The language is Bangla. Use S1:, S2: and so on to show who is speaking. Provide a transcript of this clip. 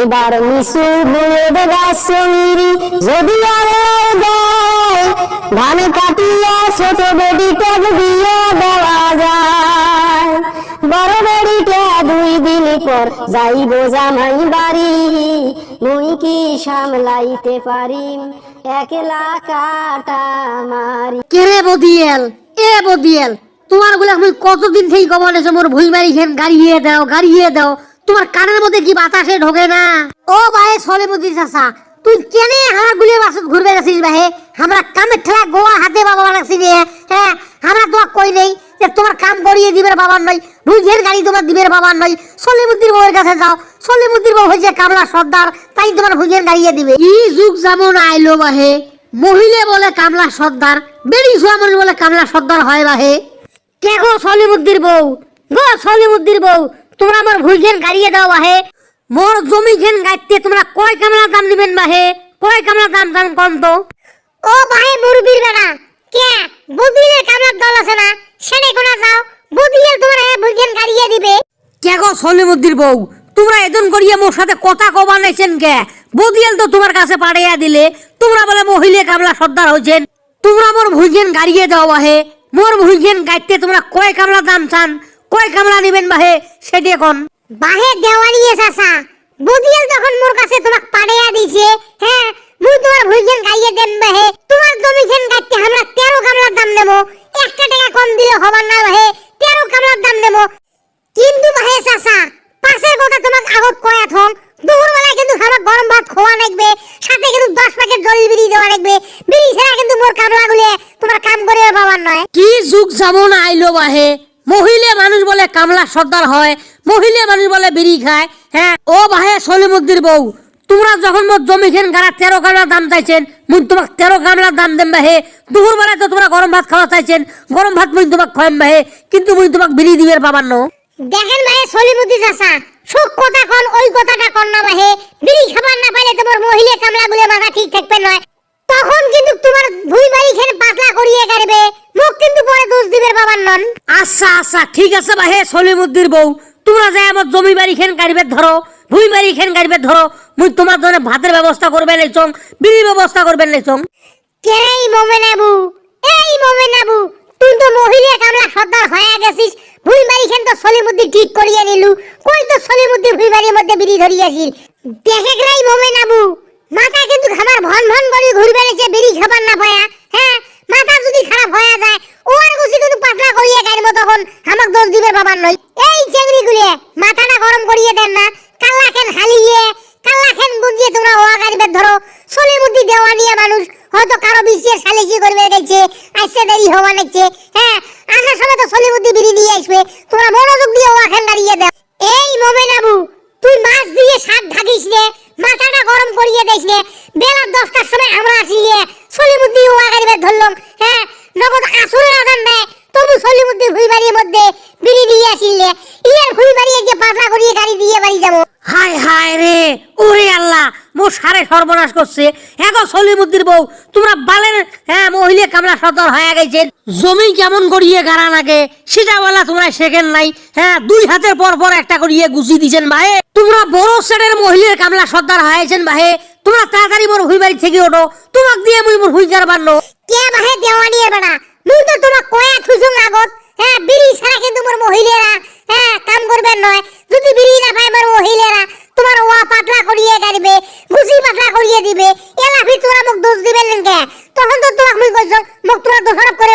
S1: এবার মিশু বলে দেবা সঙ্গী যদি আল্লাহ দেয় ধান কাটিয়া ছোট বেডিটা দিয়ে দেওয়া যায়। বড় বেডিটা দুই দিন পর যাইব জামাই বাড়ি। মুই কি সামলাইতে পারিম? একলা কাটা মারি।
S2: কে রে বদিয়েল? এ বদিয়েল, তোমারগুলা আমি কতদিন থেকে এসে মোর ভুই মারি খেন গাড়িয়ে দাও গাড়িয়ে দাও। তোমার কানের মধ্যে কি বাতাসে ঢোকে না? ও ভাই সলে বুদ্ধি চাষা তুই কেনে হারা গুলিয়ে বাসত ঘুরবে গেছিস ভাই আমরা কামের ঠেলা গোয়া হাতে বাবা বানাচ্ছি হ্যাঁ আমরা তোমার কই নেই যে তোমার কাম করিয়ে দিবের বাবার নয় ভুইঝের গাড়ি তোমার দিবের বাবার নয় সলিমুদ্দির বউয়ের কাছে যাও সলিমুদ্দির বউ হয়েছে কামলা সর্দার, তাই তোমার ভুইঝের গাড়িয়ে দিবে। কি যুগ যেমন আইলো বাহে, মহিলে বলে কামলা সর্দার, বেড়ি ছোয়া মানুষ বলে কামলা সর্দার হয় বাহে। কে গো সলিমুদ্দির বউ? গো সলিমুদ্দির বউ? তোমরা আমার ভুইঝেন গাড়িয়ে দাও বাহে। মোর জমি ঘেন গাইতে তোমরা কয় কামলা দাম দিবেন বাহে? কয় কামলা দাম দাম কম তো? ও বাহে মুরবির বেড়া কে? বুদিলে কামলার দল আছে না? সেনে কোনা যাও। বুদিলে তোমার হ্যাঁ ভুইঝেন গাড়িয়ে দিবে। কে গো সলিমুদ্দির বউ? তোমরা এদন করিয়ে মোর সাথে কথা কবা নাইছেন কে? বদিয়াল তো তোমার কাছে পাড়িয়া দিলে তোমরা বলে মহিলে কামলা সর্দার হইছেন। তোমরা মোর ভুইগেন গাড়িয়ে দাও বাহে। মোর ভুইগেন গাইতে তোমরা কয় কামলা দাম চান? কয় কামলা নিবেন বাহে? সেটি এখন। বাহে দেওয়ারিয়ে চাচা। বদিয়াল যখন মোর কাছে তোমাক পাড়িয়া দিছে হ্যাঁ মুই তোমার ভুইগেন গাইয়ে দেন বাহে। তোমার জমি খেন গাইতে আমরা তেরো কামলার দাম নেব। একটা টাকা কম দিলে হবার না বাহে তেরো কামলার দাম নেব। কিন্তু বাহে চাচা পাশের কথা তোমাক আগত কয়া থম দুপুর বেলা কিন্তু খাবার গরম ভাত খোয়া লাগবে সাথে কিন্তু দশ প্যাকেট জল বিড়ি দেওয়া লাগবে। বিড়ি ছাড়া কিন্তু মোর কামলা গুলে তোমার কাম করে পাবার নয়। কি যুগ যেমন আইলো বাহে? মহিলা মানুষ বলে কামলা সর্দার হয়, মহিলা মানুষ বলে বিড়ি খায় হ্যাঁ? ও ভাই সলিমুদ্দির বউ, তোমরা যখন মোর জমি খেন গাড়া তেরো কামলার দাম চাইছেন মুই তোমাক তেরো কামলার দাম দেন বাহে। দুপুর বেলায় তো তোমরা গরম ভাত খাওয়া চাইছেন, গরম ভাত মুই তোমাক খাওয়াম বাহে, কিন্তু মুই তোমাক বিড়ি দিবের পাবার ন দেখেন ভাই সলিমুদ্দি চাচা, সুখ কথা কন, ওই কথাটা কন না বাহে। বিড়ি খাবার না পাইলে তোমার মহিলা কামলা গুলে মাথা ঠিক থাকবে নয় তখন কিন্তু তোমার ভুই বাড়ি খেয়ে পাতলা করিয়ে কাটবে মুখ কিন্তু পরে দোষ দিবের বাবার নন আচ্ছা ঠিক আছে ভাই সলিমুদ্দির বউ, তোমরা যাই আমার জমি বাড়ি খেন কাটবে ধরো ভুই বাড়ি খেন কাটবে ধরো, মুই তোমার জন্য ভাতের ব্যবস্থা করবে নাই চং, বিড়ির ব্যবস্থা করবে নাই চং। কেই মোমেনাবু এই মোমেনাবু তুই তো মহিলা কামলা সর্দার হয়ে গেছিস ভুই মারি খেন তো সলিমুদ্দি ঠিক করিয়ে নিলু, কই তো সলিমুদ্দি ভুই মারির মধ্যে বিড়ি ধরিয়াছিল দেখে গ্রাই মোমেনাবু মাথা কিন্তু খাবার ভন ভন করে ঘুরবে বিড়ি খাবার না পায়া হ্যাঁ মাথা যদি খারাপ হয়ে যায় ও আর গুছি কিন্তু পাতলা করিয়ে গাইব তখন আমাক দোষ দিবে বাবার নয় এই চেংড়ি গুলিয়ে মাথাটা গরম করিয়ে দেন না। কাল্লা খেন হালিয়ে, কাল্লা খেন বুঝিয়ে তোমরা ওয়া গাড়িবে ধরো সলিমুদ্দি দেওয়া নিয়ে মানুষ হয়তো কারও বিশ্বে সালিশি করবে গেছে আসছে দেরি হওয়া নাকছে হ্যাঁ আসার সময় তো সলিমুদ্দি বিড়ি নিয়ে আসবে। তোমরা মনোযোগ দিয়ে ওয়া খেন দাঁড়িয়ে দাও। এই মোমেন আবু, তুই মাছ দিয়ে শাক ঢাকিস রে, মাথাটা গরম করিয়ে দিস রে। বেলা দশটার সময় আমরা আসিলে সলিমুদ্দি ওয়া গাড়িবে ধরলাম। হ্যাঁ নগদ আসরের আদান ভুই বাড়ির মধ্যে বিড়ি দিয়ে আসিলে ইয়ার ভুই গিয়ে পাতলা করিয়ে গাড়ি দিয়ে বাড়ি যাব। হায় হায় রে ওরে আল্লাহ মোর সারে সর্বনাশ করছে। সলিমুদ্দির বউ তোমরা বালের হ্যাঁ মহিলা কামলা সদর হয়ে গেছে। জমি কেমন করিয়ে গাড়া লাগে সেটা বলা তোমরা শেখেন নাই। হ্যাঁ দুই হাতের পর পর একটা করিয়ে গুছি দিছেন ভাই তোমরা বড় সেটের মহিলার কামলা সর্দার হয়েছেন ভাই তোমরা তাড়াতাড়ি মোর হুই বাড়ি থেকে ওঠো। তোমাক দিয়ে মুই মোর হুই কারবার নো কে ভাই দেওয়ানি বেড়া? মুই তো তোমাক কয়া থুসুম আগত হ্যাঁ বিড়ি ছাড়া কিন্তু মোর মহিলারা হ্যাঁ কাম করবেন নয় যদি বিড়ি না পায় মোর মহিলারা তোমার ওয়া পাতলা করিয়ে বুঝি পাতলা করিয়ে দিবে। এলা ভি তোরা মোক দোষ দিবে কে? তখন তো তোমাক মুই কইছ, মোক তোরা দোষারোপ করে